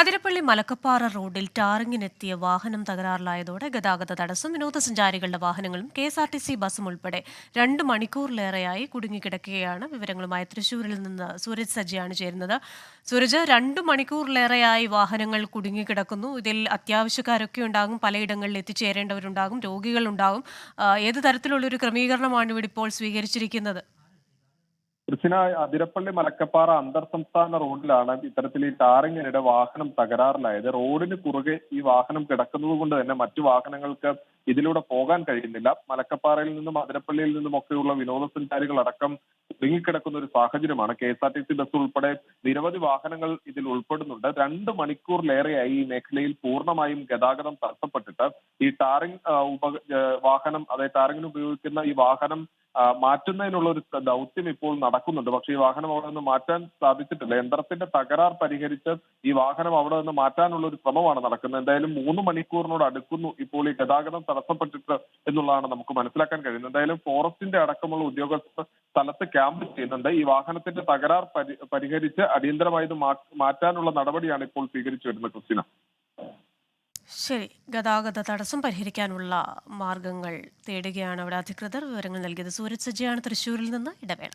അതിരപ്പള്ളി മലക്കപ്പാറ റോഡിൽ ടാറിങ്ങിനെത്തിയ വാഹനം തകരാറിലായതോടെ ഗതാഗത തടസ്സം. വിനോദസഞ്ചാരികളുടെ വാഹനങ്ങളും K S R T C ബസ്സും ഉൾപ്പെടെ രണ്ട് മണിക്കൂറിലേറെയായി കുടുങ്ങിക്കിടക്കുകയാണ് വിവരങ്ങളുമായി തൃശൂരിൽ നിന്ന് സൂരജ് സജ്ജയാണ് ചേരുന്നത്. സൂരജ് രണ്ട് മണിക്കൂറിലേറെയായി വാഹനങ്ങൾ കുടുങ്ങിക്കിടക്കുന്നു. ഇതിൽ അത്യാവശ്യക്കാരൊക്കെ ഉണ്ടാകും പലയിടങ്ങളിൽ എത്തിച്ചേരേണ്ടവരുണ്ടാകും രോഗികളുണ്ടാകും. ഏത് തരത്തിലുള്ളൊരു ക്രമീകരണമാണ് ഇവിടെ ഇപ്പോൾ സ്വീകരിച്ചിരിക്കുന്നത്? കൃഷ്ണ അതിരപ്പള്ളി മലക്കപ്പാറ അന്തർ സംസ്ഥാന റോഡിലാണ് ഇത്തരത്തിൽ ഈ ടാറിങ്ങിനിടെ വാഹനം തകരാറിലായത്. റോഡിന് കുറുകെ ഈ വാഹനം കിടക്കുന്നത് കൊണ്ട് തന്നെ മറ്റു വാഹനങ്ങൾക്ക് ഇതിലൂടെ പോകാൻ കഴിയുന്നില്ല. മലക്കപ്പാറയിൽ നിന്നും അതിരപ്പള്ളിയിൽ നിന്നും ഒക്കെയുള്ള വിനോദസഞ്ചാരികൾ അടക്കം കുടുങ്ങിക്കിടക്കുന്ന ഒരു സാഹചര്യമാണ്. K S R T C bus ഉൾപ്പെടെ നിരവധി വാഹനങ്ങൾ ഇതിൽ ഉൾപ്പെടുന്നുണ്ട്. രണ്ട് മണിക്കൂറിലേറെയായി ഈ മേഖലയിൽ പൂർണമായും ഗതാഗതം തടസ്സപ്പെട്ടിട്ട് ഈ ടാറിംഗ് ഉപ വാഹനം അതായത് ടാറിങ്ങിന് ഉപയോഗിക്കുന്ന ഈ വാഹനം മാറ്റുന്നതിനുള്ള ഒരു ദൗത്യം ഇപ്പോൾ നടക്കുന്നുണ്ട്. പക്ഷേ ഈ വാഹനം അവിടെ നിന്ന് മാറ്റാൻ സാധിച്ചിട്ടില്ല. യന്ത്രത്തിന്റെ തകരാർ പരിഹരിച്ച് ഈ വാഹനം അവിടെ നിന്ന് മാറ്റാനുള്ള ഒരു ശ്രമമാണ് നടക്കുന്നത്. എന്തായാലും മൂന്ന് മണിക്കൂറിനോട് അടുക്കുന്നു ഇപ്പോൾ ഈ ഗതാഗതം തടസ്സപ്പെട്ടിട്ട് എന്നുള്ളതാണ് നമുക്ക് മനസ്സിലാക്കാൻ കഴിയുന്നത്. എന്തായാലും ഫോറസ്റ്റിന്റെ അടക്കമുള്ള ഉദ്യോഗസ്ഥർ സ്ഥലത്ത് ക്യാമ്പ് ചെയ്യുന്നുണ്ട്. ഈ വാഹനത്തിന്റെ തകരാർ പരി- പരിഹരിച്ച് അടിയന്തരമായി ഇത് മാറ്റാനുള്ള നടപടിയാണ് ഇപ്പോൾ സ്വീകരിച്ചു വരുന്നത് ക്രിസ്tina ശരി ഗതാഗത തടസ്സം പരിഹരിക്കാനുള്ള മാർഗങ്ങൾ തേടുകയാണ് അവിടെ അധികൃതർ. വിവരങ്ങൾ നൽകിയത് സൂരജ് സജ്ജയാണ്. തൃശ്ശൂരിൽ നിന്ന് ഇടവേള.